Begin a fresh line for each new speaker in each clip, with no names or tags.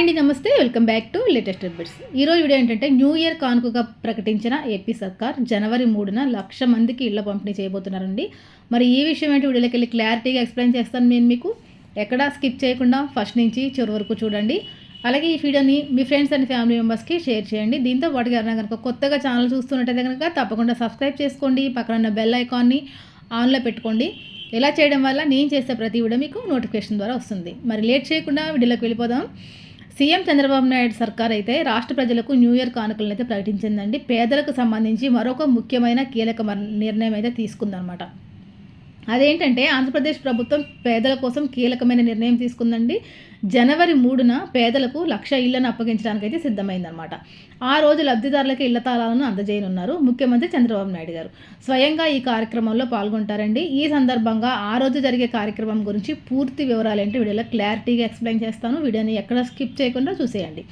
అండి నమస్తే. Welcome back to latest updates. ఈరోజు వీడియో ఏంటంటే న్యూ ఇయర్ కానుకగా ప్రకటించిన ఏపీ సర్కార్ జనవరి మూడున లక్ష మందికి ఇళ్ళ పంపిణీ చేయబోతున్నారండి. మరి ఈ విషయం ఏంటి? వీడియోకి వెళ్ళి క్లారిటీగా ఎక్స్ప్లెయిన్ చేస్తాను నేను మీకు. ఎక్కడా స్కిప్ చేయకుండా ఫస్ట్ నుంచి చివరి వరకు చూడండి. అలాగే ఈ వీడియోని మీ ఫ్రెండ్స్ అండ్ ఫ్యామిలీ మెంబర్స్కి షేర్ చేయండి. దీంతో పాటు ఎవరైనా కనుక కొత్తగా ఛానల్ చూస్తున్నట్టయితే కనుక తప్పకుండా సబ్స్క్రైబ్ చేసుకోండి. పక్కన ఉన్న బెల్ ఐకాన్ని ఆన్లో పెట్టుకోండి. ఇలా చేయడం వల్ల నేను చేసే ప్రతి వీడియో మీకు నోటిఫికేషన్ ద్వారా వస్తుంది. మరి లేట్ చేయకుండా వీడియోలోకి వెళ్ళిపోదాం. సీఎం చంద్రబాబు నాయుడు సర్కార్ అయితే రాష్ట్ర ప్రజలకు న్యూ ఇయర్ కానుకలను అయితే ప్రకటించిందండి. పేదలకు సంబంధించి మరొక ముఖ్యమైన కీలక నిర్ణయం అయితే తీసుకుందనమాట అదేంటంటే ఆంధ్రప్రదేశ్ ప్రభుత్వం పేదల కోసం కీలకమైన నిర్ణయం తీసుకుందండి. జనవరి మూడున పేదలకు లక్ష ఇళ్ళను అప్పగించడానికి అయితే సిద్ధమైందనమాట ఆ రోజు లబ్ధిదారులకు ఇళ్ళ తాళాలను అందజేయనున్నారు ముఖ్యమంత్రి చంద్రబాబు నాయుడు గారు. స్వయంగా ఈ కార్యక్రమంలో పాల్గొంటారండి. ఈ సందర్భంగా ఆ రోజు జరిగే కార్యక్రమం గురించి పూర్తి వివరాలు ఏంటి వీడియోలో క్లారిటీగా ఎక్స్ప్లెయిన్ చేస్తాను. వీడియోని ఎక్కడ స్కిప్ చేయకుండా చూసేయండి.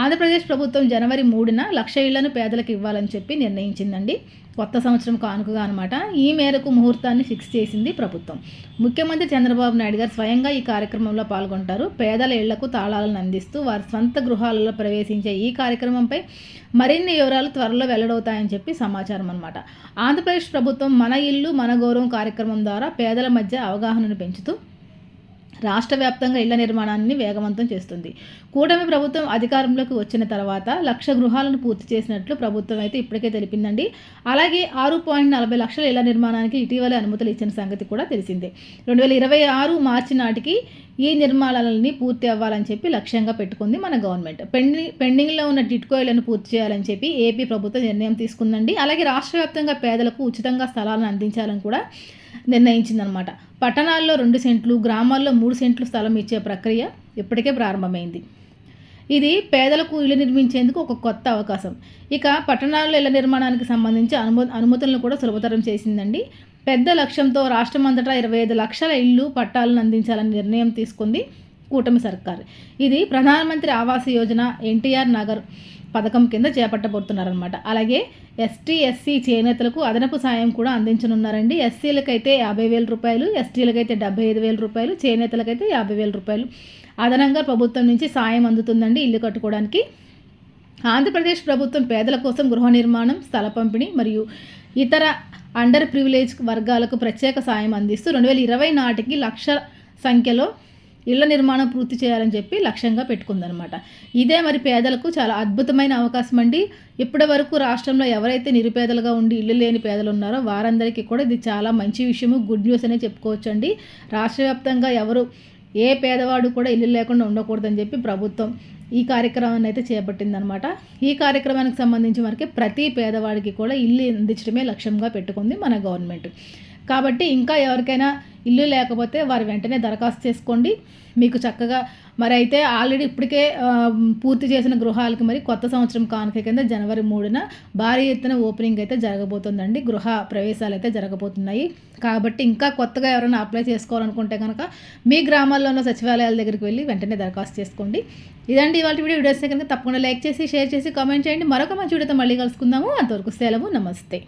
ఆంధ్రప్రదేశ్ ప్రభుత్వం జనవరి మూడున లక్ష ఇళ్ళను పేదలకు ఇవ్వాలని చెప్పి నిర్ణయించిందండి. కొత్త సంవత్సరం కానుకగా అనమాట ఈ మేరకు ముహూర్తాన్ని ఫిక్స్ చేసింది ప్రభుత్వం. ముఖ్యమంత్రి చంద్రబాబు నాయుడు గారు స్వయంగా ఈ కార్యక్రమంలో పాల్గొంటారు. పేదల ఇళ్ళకు తాళాలను అందిస్తూ వారి స్వంత గృహాలలో ప్రవేశించే ఈ కార్యక్రమంపై మరిన్ని వివరాలు త్వరలో వెల్లడవుతాయని చెప్పి సమాచారం అనమాట ఆంధ్రప్రదేశ్ ప్రభుత్వం మన ఇల్లు మన గౌరవం కార్యక్రమం ద్వారా పేదల మధ్య అవగాహనను పెంచుతూ రాష్ట్ర వ్యాప్తంగా ఇళ్ళ నిర్మాణాన్ని వేగవంతం చేస్తుంది. కూటమి ప్రభుత్వం అధికారంలోకి వచ్చిన తర్వాత లక్ష గృహాలను పూర్తి చేసినట్లు ప్రభుత్వం అయితే ఇప్పటికే తెలిపిందండి. అలాగే ఆరు పాయింట్ నలభై లక్షల ఇళ్ళ నిర్మాణానికి ఇటీవలే అనుమతులు ఇచ్చిన సంగతి కూడా తెలిసిందే. రెండు వేల ఇరవై ఆరు మార్చి నాటికి ఈ నిర్మాణాలని పూర్తి అవ్వాలని చెప్పి లక్ష్యంగా పెట్టుకుంది మన గవర్నమెంట్. పెండింగ్ పెండింగ్లో ఉన్న టిట్కో పూర్తి చేయాలని చెప్పి ఏపీ ప్రభుత్వం నిర్ణయం తీసుకుందండి. అలాగే రాష్ట్ర వ్యాప్తంగా పేదలకు ఉచితంగా స్థలాలను అందించాలని కూడా నిర్ణయించిందనమాట. పట్టణాల్లో రెండు సెంట్లు గ్రామాల్లో మూడు సెంట్లు స్థలం ఇచ్చే ప్రక్రియ ఇప్పటికే ప్రారంభమైంది. ఇది పేదలకు ఇల్లు నిర్మించేందుకు ఒక కొత్త అవకాశం. ఇక పట్టణాల్లో ఇళ్ళ నిర్మాణానికి సంబంధించి అనుమ అనుమతులను కూడా సులభతరం చేసిందండి. పెద్ద లక్ష్యంతో రాష్ట్రం అంతటా ఇరవై ఐదు లక్షల ఇల్లు పట్టాలను అందించాలని నిర్ణయం తీసుకుంది కూటమి సర్కార్. ఇది ప్రధానమంత్రి ఆవాస్ యోజన ఎన్టీఆర్ నగర్ పథకం కింద చేపట్టబోతున్నారనమాట అలాగే ఎస్టీ ఎస్సీ చేనేతలకు అదనపు సాయం కూడా అందించనున్నారండి. ఎస్సీలకైతే యాభై వేల రూపాయలు ఎస్టీలకైతే డెబ్బై ఐదు వేల రూపాయలు చేనేతలకైతే యాభై వేల రూపాయలు. అదనంగా ప్రభుత్వం నుంచి సాయం అందుతుందండి ఇల్లు కట్టుకోవడానికి. ఆంధ్రప్రదేశ్ ప్రభుత్వం పేదల కోసం గృహ నిర్మాణం స్థల పంపిణీ మరియు ఇతర అండర్ ప్రివిలేజ్ వర్గాలకు ప్రత్యేక సాయం అందిస్తూ రెండు వేల ఇరవై నాటికి లక్ష సంఖ్యలో ఇళ్ళ నిర్మాణం పూర్తి చేయాలని చెప్పి లక్ష్యంగా పెట్టుకుందనమాట ఇదే మరి పేదలకు చాలా అద్భుతమైన అవకాశం అండి. ఇప్పటి వరకు రాష్ట్రంలో ఎవరైతే నిరుపేదలుగా ఉండి ఇల్లు లేని పేదలు ఉన్నారో వారందరికీ కూడా ఇది చాలా మంచి విషయము గుడ్ న్యూస్ అనే చెప్పుకోవచ్చు అండి రాష్ట్ర వ్యాప్తంగా ఎవరు ఏ పేదవాడు కూడా ఇల్లు లేకుండా ఉండకూడదని చెప్పి ప్రభుత్వం ఈ కార్యక్రమాన్ని అయితే చేపట్టిందనమాట ఈ కార్యక్రమానికి సంబంధించి మనకి ప్రతి పేదవాడికి కూడా ఇల్లు అందించడమే లక్ష్యంగా పెట్టుకుంది మన గవర్నమెంట్. కాబట్టి ఇంకా ఎవరికైనా ఇల్లు లేకపోతే వారు వెంటనే దరఖాస్తు చేసుకోండి. మీకు చక్కగా మరి అయితే ఆల్రెడీ ఇప్పటికే పూర్తి చేసిన గృహాలకి మరి కొత్త సంవత్సరం కానుక కింద జనవరి మూడున భారీ ఎత్తున ఓపెనింగ్ అయితే జరగబోతుందండి. గృహ ప్రవేశాలు అయితే జరగబోతున్నాయి. కాబట్టి ఇంకా కొత్తగా ఎవరైనా అప్లై చేసుకోవాలనుకుంటే కనుక మీ గ్రామాల్లో ఉన్న సచివాలయాల దగ్గరికి వెళ్ళి వెంటనే దరఖాస్తు చేసుకోండి. ఇదండి ఇవాళ వీడియో. వీడియోస్ కనుక తప్పకుండా లైక్ చేసి షేర్ చేసి కామెంట్ చేయండి. మరొక మంచి వీడియోతో మళ్ళీ కలుసుకుందాము. అంతవరకు సెలవు. నమస్తే.